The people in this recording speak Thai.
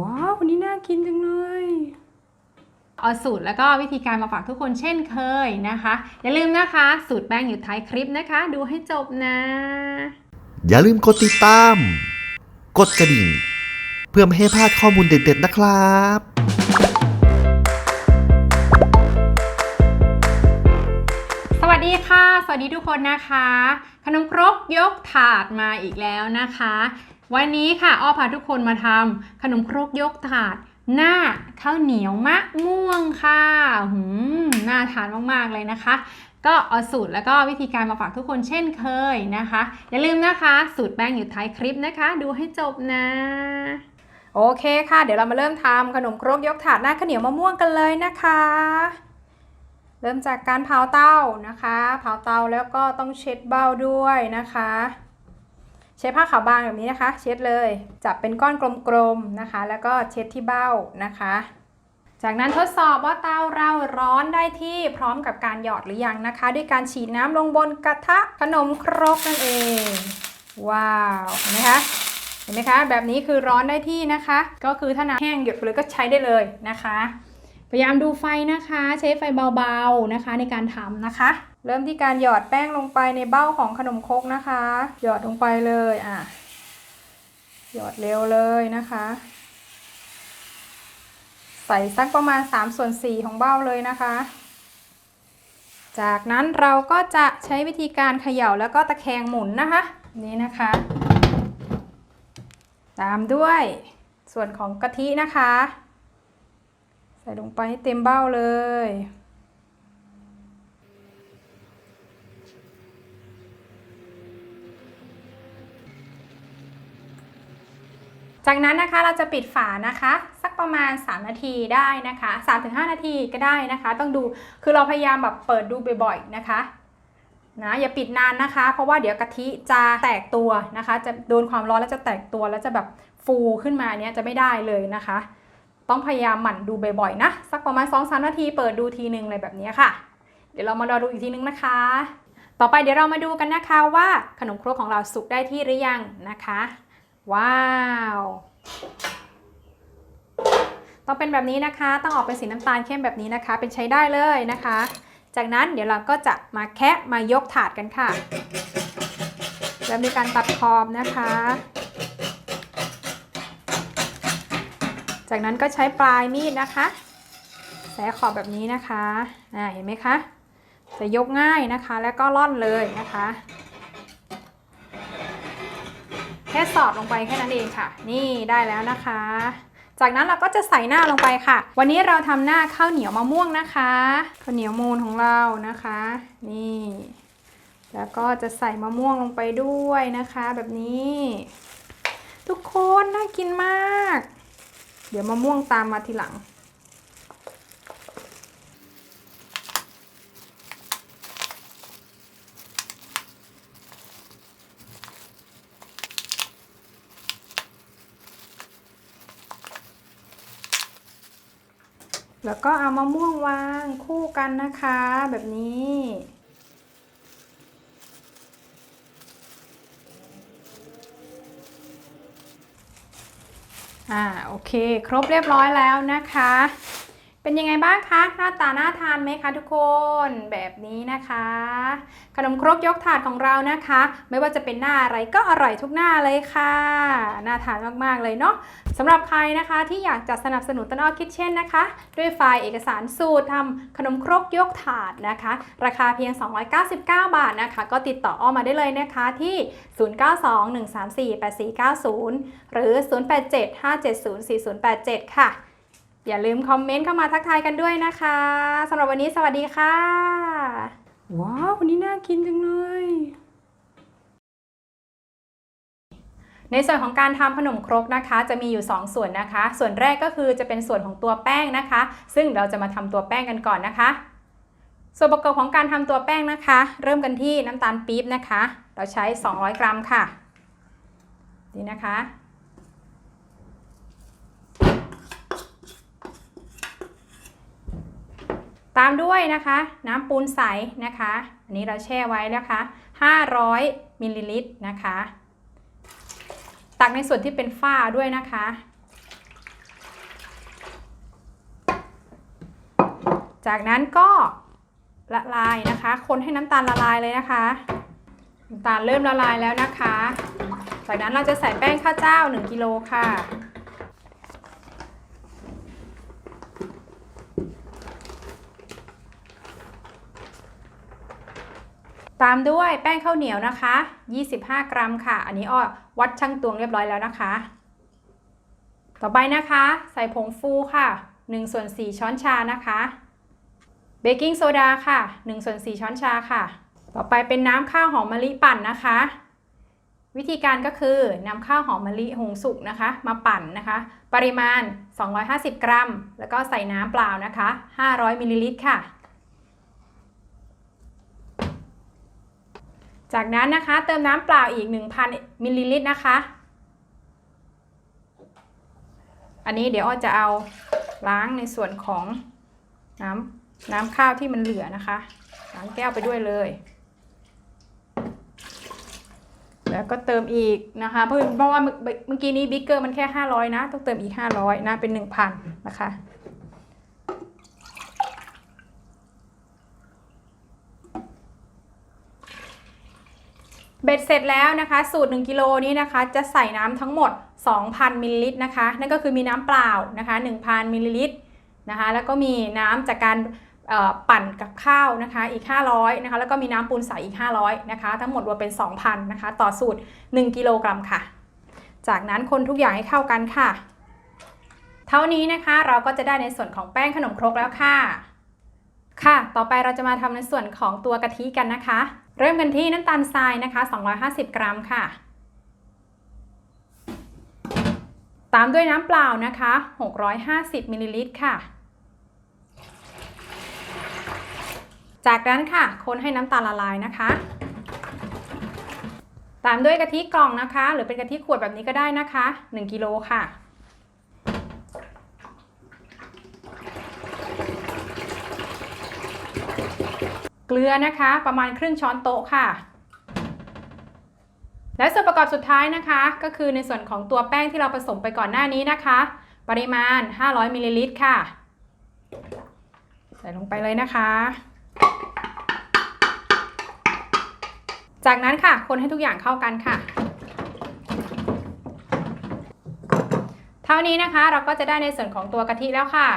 ว้าววันนี้น่ากินจังเลยเอาสูตรแล้วก็วิธีการมาฝากทุกคนเช่นเคยนะคะ อย่าลืมนะคะ สูตรแป้งอยู่ท้ายคลิปนะคะ ดูให้จบนะ อย่าลืมกดติดตาม กดกระดิ่ง เพื่อไม่ให้พลาดข้อมูลเด็ดๆนะครับสวัสดีค่ะ สวัสดีทุกคนนะคะ ขนมครกยกถาดมาอีกแล้วนะคะ วันนี้ค่ะอ้อพาทุกคนมาทำขนมครกยกถาด หน้าข้าวเหนียวมะม่วงค่ะหืมน่าทานมากๆเลยนะคะ ก็เอาสูตรแล้วก็วิธีการมาฝากทุกคนเช่นเคยนะคะ อย่าลืมนะคะ สูตรแป้งอยู่ท้ายคลิปนะคะ ดูให้จบนะ โอเคค่ะ เดี๋ยวเรามาเริ่มทำขนมครกยกถาดหน้าข้าวเหนียวมะม่วงกันเลยนะคะ เริ่มจากการเผาเตานะคะ เผาเตาแล้วก็ต้องเช็ดเบ้าด้วยนะคะ ใช้ผ้าขาวบางแบบนี้นะคะ เช็ดเลย จับเป็นก้อนกลมๆนะคะ แล้วก็เช็ดที่เบ้านะคะ จากนั้นทดสอบว่าเตาเราร้อนได้ที่พร้อมกับการหยอดหรือยังนะคะ ด้วยการฉีดน้ำลงบนกระทะขนมครกนั่นเอง ว้าวเห็นไหมคะเห็นไหมคะแบบนี้คือร้อนได้ที่นะคะ ก็คือถ้าน้ำแห้งหยดไปเลยก็ใช้ได้เลยนะคะ พยายามดูไฟนะคะ ใช้ไฟเบาๆนะคะในการทำนะคะ เริ่มที่การหยอดแป้งลงไปในเบ้าของขนมครกนะคะ หยอดลงไปเลยอะหยอดเร็วเลยนะคะ ใส่สักประมาณ3ส่วน4ของเบ้าเลยนะคะ จากนั้นเราก็จะใช้วิธีการเขย่าแล้วก็ตะแคงหมุนนะคะ นี่นะคะ ตามด้วยส่วนของกะทินะคะ ใส่ลงไปให้เต็มเบ้าเลย จากนั้นนะคะเราจะปิดฝานะคะ สักประมาณ 3 นาทีได้นะคะ3-5 นาทีก็ได้นะคะ ต้องดูคือเราพยายามแบบเปิดดูบ่อยๆนะคะนะอย่าปิดนานนะคะ เพราะว่าเดี๋ยวกะทิจะแตกตัวนะคะ จะโดนความร้อนแล้วจะแตกตัวแล้วจะแบบฟูขึ้นมาเนี้ยจะไม่ได้เลยนะคะ ต้องพยายามหมั่นดูบ่อยๆนะสักประมาณ2-3นาทีเปิดดูทีนึงอะไรแบบนี้ค่ะ เดี๋ยวเรามารอดูอีกทีนึงนะคะ ต่อไปเดี๋ยวเรามาดูกันนะคะว่าขนมครกของเราสุกได้ที่หรือยังนะคะ ว้าว ต้องเป็นแบบนี้นะคะ ต้องออกเป็นสีน้ำตาลเข้มแบบนี้นะคะ เป็นใช้ได้เลยนะคะ จากนั้นเดี๋ยวเราก็จะมาแคะมายกถาดกันค่ะ เริ่มด้วยการตัดขอบนะคะ จากนั้นก็ใช้ปลายมีดนะคะแสขอบแบบนี้นะคะ อ่า เห็นไหมคะ จะยกง่ายนะคะ แล้วก็ล่อนเลยนะคะ ค่สอดลงไปแค่นั้นเองค่ะ นี่ได้แล้วนะคะ จากนั้นเราก็จะใส่หน้าลงไปค่ะ วันนี้เราทำหน้าข้าวเหนียวมะม่วงนะคะข้าวเหนียวมูนของเรานะคะ นี่ แล้วก็จะใส่มะม่วงลงไปด้วยนะคะ แบบนี้ ทุกคนน่ากินมาก เดี๋ยวมะม่วงตามมาทีหลัง แล้วก็เอามะม่วงวางคู่กันนะคะแบบนี้ อ่าโอเค ครบเรียบร้อยแล้วนะคะ เป็นยังไงบ้างคะหน้าตาน่าทานไหมคะทุกคนแบบนี้นะคะ ขนมครกยกถาดของเรานะคะ ไม่ว่าจะเป็นหน้าอะไรก็อร่อยทุกหน้าเลยค่ะน่าทานมากๆเลยเนาะสำหรับใครนะคะที่อยากจะสนับสนุนต้นอ้อคิทเช่นนะคะ ด้วยไฟล์เอกสารสูตรทำขนมครกยกถาดนะคะ ราคาเพียง 299 บาทนะคะ ก็ติดต่ออ้อมาได้เลยนะคะที่ 0921348490 หรือ 0875704087 ค่ะ อย่าลืมคอมเมนต์เข้ามาทักทายกันด้วยนะคะสำหรับวันนี้สวัสดีค่ะ ว้าววันนี้น่ากินจังเลยในส่วนของการทำขนมครกนะคะ จะมีอยู่ 2 ส่วนนะคะ ส่วนแรกก็คือจะเป็นส่วนของตัวแป้งนะคะ ซึ่งเราจะมาทำตัวแป้งกันก่อนนะคะ ส่วนประกอบของการทำตัวแป้งนะคะ เริ่มกันที่น้ำตาลปี๊บนะคะ เราใช้ 200 กรัมค่ะ นี่นะคะ ตามด้วยนะคะน้ำปูนใสนะคะ อันนี้เราแช่ไว้แล้ะคะ 500มิลลิลิตรนะคะ ตักในส่วนที่เป็นฝ้าด้วยนะคะ จากนั้นก็ละลายนะคะ คนให้น้ำตาลละลายเลยนะคะน้ำตาลเริ่มละลายแล้วนะคะ จากนั้นเราจะใส่แป้งข้าวเจ้า 1กิโลค่ะ ตามด้วยแป้งข้าวเหนียวนะคะ 25 กรัมค่ะ อันนี้อ้อวัดช่างตวงเรียบร้อยแล้วนะคะ ต่อไปนะคะ ใส่ผงฟูค่ะ1ส่วน4ช้อนชานะคะ เบกกิ้งโซดาค่ะ1ส่วน4ช้อนชาค่ะ ต่อไปเป็นน้ำข้าวหอมมะลิปั่นนะคะ วิธีการก็คือนำข้าวหอมมะลิหุงสุกนะคะ มาปั่นนะคะ ปริมาณ 250 กรัม แล้วก็ใส่น้ำเปล่านะคะ 500มิลลิลิตรค่ะ จากนั้นนะคะเติมน้ำเปล่าอีก 1,000มิลลิลิตรนะคะ อันนี้เดี๋ยวอ้อจะเอาล้างในส่วนของน้ำน้ำข้าวที่มันเหลือนะคะล้างแก้วไปด้วยเลย แล้วก็เติมอีกนะคะ เพราะว่าเมื่อเมื่อกี้นี้บิ๊กเกอร์มันแค่ 500 นะ ต้องเติมอีก 500 นะ เป็น 1,000 นะคะ เบ็ดเสร็จแล้วนะคะ สูตร 1กิโลนี้นะคะ จะใส่น้ำทั้งหมด 2,000มิลลิลิตรนะคะ นั่นก็คือมีน้ำเปล่านะคะ 1,000มิลลิลิตรนะคะ แล้วก็มีน้ำจากการปั่นกับข้าวนะคะอีก 500นะคะแล้วก็มีน้ำปูนใสอีก 500นะคะทั้งหมดรวมเป็น 2,000นะคะต่อสูตร 1 กิโลกรัมค่ะ จากนั้นคนทุกอย่างให้เข้ากันค่ะ เท่านี้นะคะเราก็จะได้ในส่วนของแป้งขนมครกแล้วค่ะ ค่ะ ต่อไปเราจะมาทำในส่วนของตัวกะทิกันนะคะ เริ่มกันที่น้ำตาลทรายนะคะ 250 กรัมค่ะ ตามด้วยน้ำเปล่านะคะ 650 มิลลิลิตรค่ะ จากนั้นค่ะ คนให้น้ำตาลละลายนะคะ ตามด้วยกะทิกล่องนะคะ หรือเป็นกะทิขวดแบบนี้ก็ได้นะคะ 1 กิโลค่ะ ลือนะคะ ประมาณครึ่งช้อนโต๊ะค่ะ และส่วนประกอบสุดท้ายนะคะ ก็คือในส่วนของตัวแป้งที่เราผสมไปก่อนหน้านี้นะคะ ปริมาณ 500มิลลิลิตรค่ะ ใส่ลงไปเลยนะคะ จากนั้นค่ะ คนให้ทุกอย่างเข้ากันค่ะเท่านี้นะคะเราก็จะได้ในส่วนของตัวกะทิแล้วค่ะ